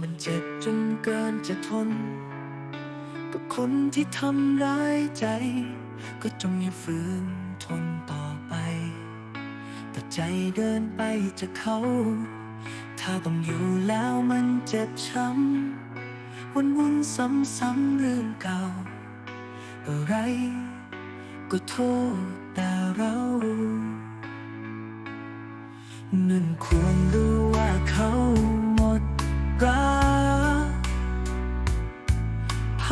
มันเจ็บจนเกินจะทนกับคนที่ทำร้ายใจ ก็จงอย่าฝืนทนต่อไป แต่ใจเดินไปจากเขา ถ้าต้องอยู่แล้วมันเจ็บช้ำวนวนๆซ้ำๆเรื่องเก่า อะไรก็โทษแต่เรานั่นควรรู้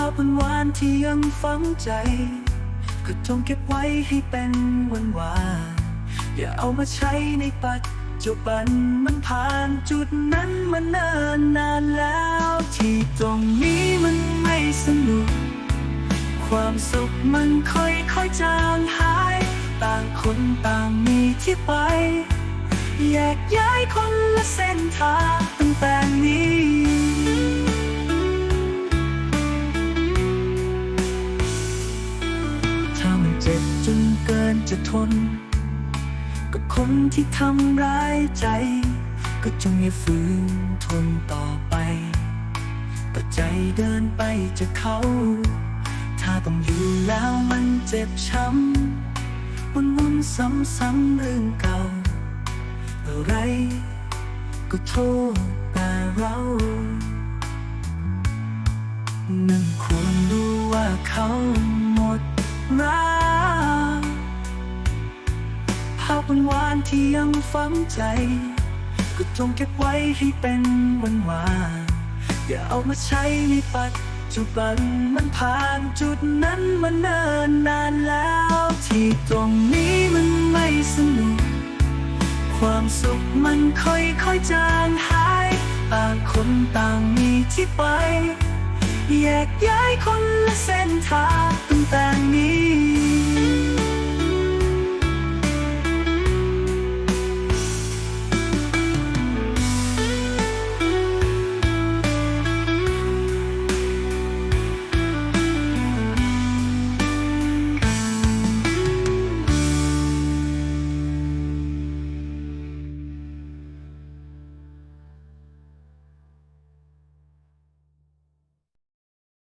าพวันวานที่ยังฝังใจ ก็จงเก็บไว้ให้เป็นวันวานอย่าเอามาใช้ในปัจจุบันมันผ่านจุดนั้นมาเนิ่นนานแล้ว ที่ตรงนี้มันไม่สนุก ความสุขมันค่อยๆจางหาย ต่างคนต่างมีที่ไป แยกย้ายคนละเส้นทางตั้งแต่ เจ็บจนเกินจะทนกับคนที่ทำร้ายใจ ก็จงอย่าฝืนทนต่อไปแต่ใจเดินไปจากเขา ถ้าต้องอยู่แล้วมันเจ็บช้ำวนวนๆซ้ำๆเรื่องเก่า อะไรก็โทษแต่เราหนั่นควรรู้ว่าเขา ที่ยังฝังใจ ก็จงเก็บไว้ให้เป็นวันวานอย่าเอามาใช้ในปัจจุบันมันผ่านจุดนั้นมาเนิ่นนานแล้ว ที่ตรงนี้มันไม่สนุก ความสุขมันค่อยๆจางหายต่างคนต่างมีที่ไป แยกย้ายคนละเส้นทางตั้งแต่นี้